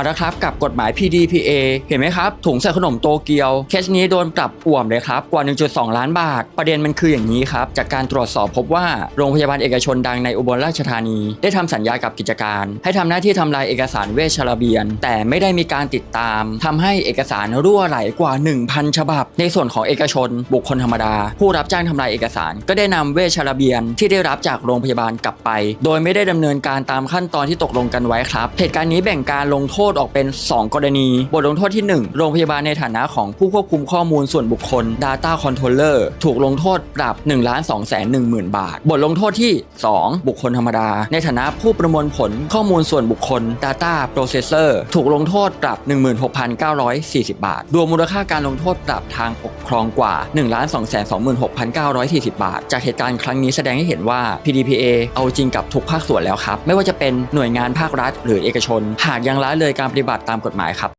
มาแล้วครับกับกฎหมาย PDPA เห็นไหมครับ ถุงใส่ขนมโตเกียว เคสนี้โดนปรับอ่วมเลยครับกว่า 1.2 ล้านบาท ประเด็นมันคืออย่างนี้ครับ จากการตรวจสอบพบว่าโรงพยาบาลเอกชนดังในอุบลราชธานี ได้ทำสัญญากับกิจการ ให้ทำหน้าที่ทำลายเอกสารเวชระเบียน แต่ไม่ได้มีการติดตามทำให้เอกสารรั่วไหลกว่า 1,000 ฉบับ ในส่วนของเอกชน บุคคลธรรมดา ผู้รับจ้างทำลายเอกสาร ก็ได้นำเวชระเบียนที่ได้รับจากโรงพยาบาลกลับไป โดยไม่ได้ดำเนินการตามขั้นตอนที่ตกลงกันไว้ครับเหตุการณ์นี้แบ่งการลงโทษออกเป็น 2 กรณี บทลงโทษที่ 1 โรงพยาบาลในฐานะของผู้ควบคุมข้อมูลส่วนบุคคล Data Controller ถูกลงโทษปรับ1 2 1 0 0 0 0 บาท บทลงโทษที่ 2 บุคคลธรรมดา ในฐานะผู้ประมวลผลข้อมูลส่วนบุคคล Data Processor ถูกลงโทษปรับ 16,940 บาท รวมมูลค่าการลงโทษปรับทางปกครองกว่า 1 2 2 6 940 บาท จากเหตุการณ์ครั้งนี้แสดงให้เห็นว่า PDPA เอาจริงกับทุกภาคส่วนแล้วครับ ไม่ว่าจะเป็นหน่วยงานภาครัฐ หรือเอกชน หากยังละเลยการปฏิบัติตามกฎหมายครับ